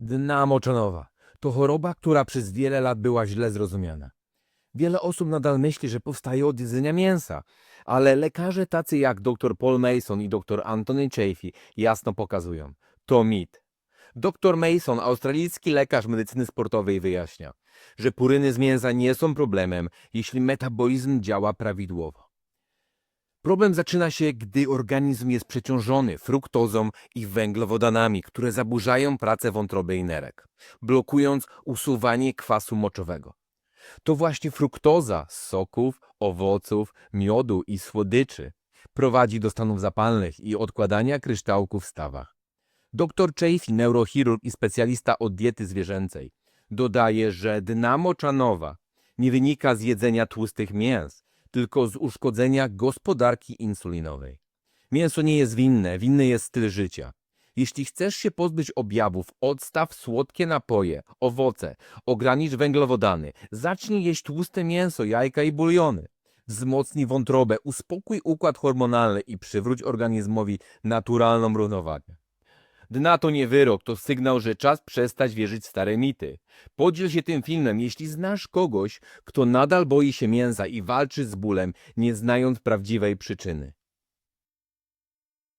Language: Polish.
Dna moczanowa to choroba, która przez wiele lat była źle zrozumiana. Wiele osób nadal myśli, że powstaje od jedzenia mięsa, ale lekarze tacy jak dr Paul Mason i dr Anthony Chaffee jasno pokazują. To mit. Dr Mason, australijski lekarz medycyny sportowej wyjaśnia, że puryny z mięsa nie są problemem, jeśli metabolizm działa prawidłowo. Problem zaczyna się, gdy organizm jest przeciążony fruktozą i węglowodanami, które zaburzają pracę wątroby i nerek, blokując usuwanie kwasu moczowego. To właśnie fruktoza z soków, owoców, miodu i słodyczy prowadzi do stanów zapalnych i odkładania kryształków w stawach. Dr Chaffee, neurochirurg i specjalista od diety zwierzęcej, dodaje, że dna moczanowa nie wynika z jedzenia tłustych mięs, tylko z uszkodzenia gospodarki insulinowej. Mięso nie jest winne, winny jest styl życia. Jeśli chcesz się pozbyć objawów, odstaw słodkie napoje, owoce, ogranicz węglowodany, zacznij jeść tłuste mięso, jajka i buliony. Wzmocnij wątrobę, uspokój układ hormonalny i przywróć organizmowi naturalną równowagę. Dna to nie wyrok, to sygnał, że czas przestać wierzyć w stare mity. Podziel się tym filmem, jeśli znasz kogoś, kto nadal boi się mięsa i walczy z bólem, nie znając prawdziwej przyczyny.